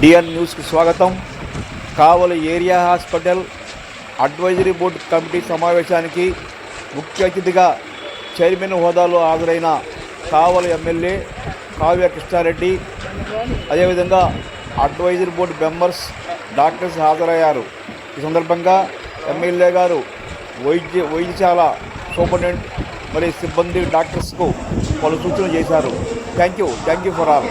డిఎన్ న్యూస్కి స్వాగతం. Kavali area hospital advisory board committee సమావేశానికి ముఖ్య అతిథిగా చైర్మన్ హోదాలో హాజరైన కావలి ఎమ్మెల్యే కావ్య కృష్ణారెడ్డి అదేవిధంగా అడ్వైజరీ బోర్డు మెంబర్స్ డాక్టర్స్ హాజరయ్యారు. ఈ సందర్భంగా ఎమ్మెల్యే గారు వైద్య వైద్యశాల సూపరింటెండెంట్ మరియు సిబ్బంది డాక్టర్స్కు పలు సూచనలు చేశారు. Thank you thank you for all.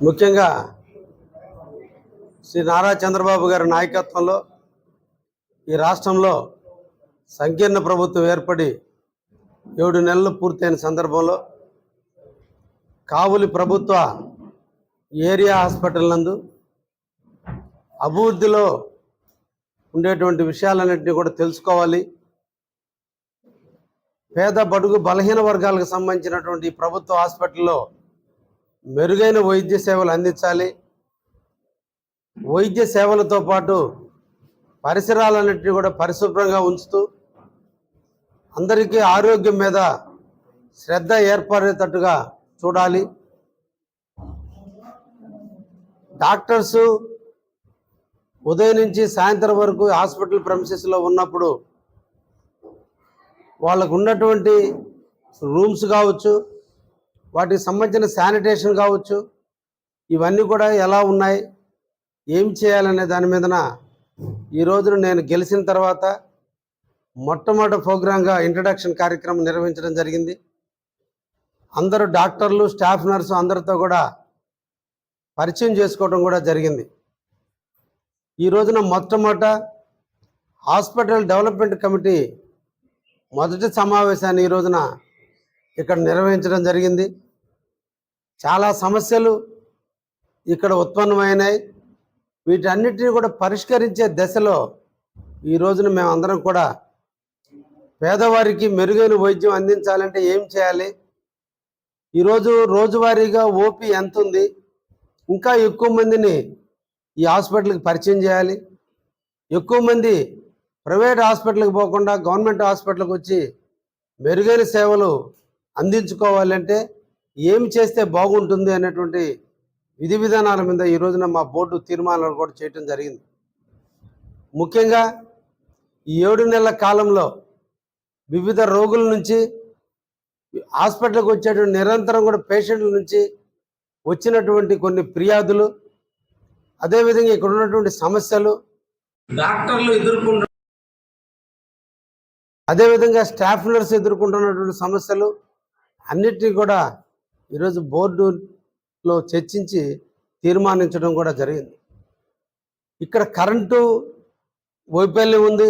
ముఖ్యంగా శ్రీ నారా చంద్రబాబు గారి నాయకత్వంలో ఈ రాష్ట్రంలో సంకీర్ణ ప్రభుత్వం ఏర్పడి ఏడు నెలలు పూర్తయిన సందర్భంలో కావులి ప్రభుత్వ ఏరియా హాస్పిటల్ నందు అభివృద్ధిలో ఉండేటువంటి విషయాలన్నింటినీ కూడా తెలుసుకోవాలి. పేద బడుగు బలహీన వర్గాలకు సంబంధించినటువంటి ప్రభుత్వ హాస్పిటల్లో మెరుగైన వైద్య సేవలు అందించాలి. వైద్య సేవలతో పాటు పరిసరాలన్నింటినీ కూడా పరిశుభ్రంగా ఉంచుతూ అందరికీ ఆరోగ్యం మీద శ్రద్ధ ఏర్పడేటట్టుగా చూడాలి. డాక్టర్సు ఉదయం నుంచి సాయంత్రం వరకు హాస్పిటల్ ప్రమిసెస్లో ఉన్నప్పుడు వాళ్ళకు ఉన్నటువంటి రూమ్స్ కావచ్చు వాటికి సంబంధించిన శానిటేషన్ కావచ్చు. ఇవన్నీ కూడా ఎలా ఉన్నాయి? ఏం చేయాలనే దాని మీదన ఈ రోజున నేను గెలిచిన తర్వాత మొట్టమొదటి ప్రోగ్రాంగా ఇంట్రడక్షన్ కార్యక్రమం నిర్వహించడం జరిగింది. అందరూ డాక్టర్లు స్టాఫ్ నర్సు అందరితో కూడా పరిచయం చేసుకోవడం కూడా జరిగింది. ఈ రోజున మొట్టమొదట హాస్పిటల్ డెవలప్మెంట్ కమిటీ మొదటి సమావేశాన్ని ఈ రోజున ఇక్కడ నిర్వహించడం జరిగింది. చాలా సమస్యలు ఇక్కడ ఉత్పన్నమైనాయి. వీటన్నిటిని కూడా పరిష్కరించే దశలో ఈ రోజున మేమందరం కూడా పేదవారికి మెరుగైన వైద్యం అందించాలంటే ఏం చేయాలి? ఈరోజు రోజువారీగా ఓపీ ఎంత ఉంది? ఇంకా ఎక్కువ మందిని ఈ హాస్పిటల్కి పరిచయం చేయాలి. ఎక్కువ మంది ప్రైవేట్ హాస్పిటల్కి పోకుండా గవర్నమెంట్ హాస్పిటల్కి వచ్చి మెరుగైన సేవలు అందించుకోవాలంటే ఏమి చేస్తే బాగుంటుంది అనేటువంటి విధి విధానాల మీద ఈ రోజున మా బోర్డు తీర్మానాలు కూడా చేయటం జరిగింది. ముఖ్యంగా ఈ ఏడు నెలల కాలంలో వివిధ రోగుల నుంచి హాస్పిటల్కి వచ్చేటువంటి నిరంతరం కూడా పేషెంట్ల నుంచి వచ్చినటువంటి కొన్ని ఫిర్యాదులు అదేవిధంగా ఇక్కడ ఉన్నటువంటి సమస్యలు డాక్టర్లు ఎదుర్కొంటు అదేవిధంగా స్టాఫ్ నర్స్ ఎదుర్కొంటున్నటువంటి సమస్యలు అన్నిటినీ కూడా ఈరోజు బోర్డులో చర్చించి తీర్మానించడం కూడా జరిగింది. ఇక్కడ కరెంటు వైఫల్యం ఉంది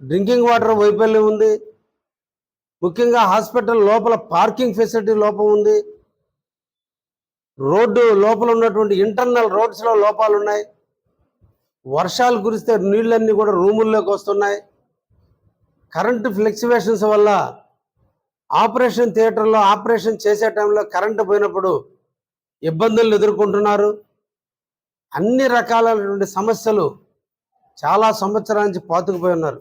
డ్రింకింగ్ వాటర్ వైఫల్యం ఉంది ముఖ్యంగా హాస్పిటల్ లోపల పార్కింగ్ ఫెసిలిటీ లోపం ఉంది రోడ్డు లోపల ఉన్నటువంటి ఇంటర్నల్ రోడ్స్లో లోపాలు ఉన్నాయి వర్షాలు కురిస్తే నీళ్ళన్నీ కూడా రూముల్లోకి వస్తున్నాయి కరెంటు ఫ్లెక్సివేషన్స్ వల్ల ఆపరేషన్ థియేటర్లో ఆపరేషన్ చేసే టైంలో కరెంటు పోయినప్పుడు ఇబ్బందులు ఎదుర్కొంటున్నారు. అన్ని రకాలైనటువంటి సమస్యలు చాలా సంవత్సరాల నుంచి పాతుకుపోయి ఉన్నారు.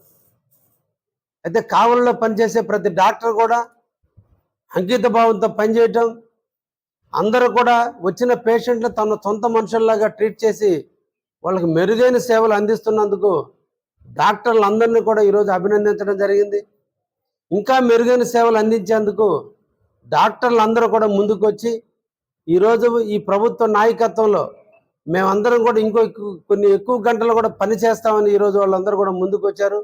అయితే కావలిలో పనిచేసే ప్రతి డాక్టర్ కూడా అంకిత భావంతో పనిచేయటం అందరూ కూడా వచ్చిన పేషెంట్లు తమ సొంత మనుషుల్లాగా ట్రీట్ చేసి వాళ్ళకి మెరుగైన సేవలు అందిస్తున్నందుకు డాక్టర్లందరినీ కూడా ఈరోజు అభినందించడం జరిగింది. ఇంకా మెరుగైన సేవలు అందించేందుకు డాక్టర్లు అందరూ కూడా ముందుకొచ్చి ఈరోజు ఈ ప్రభుత్వ నాయకత్వంలో మేమందరం కూడా ఇంకో కొన్ని ఎక్కువ గంటలు కూడా పని చేస్తామని ఈరోజు వాళ్ళందరూ కూడా ముందుకు వచ్చారు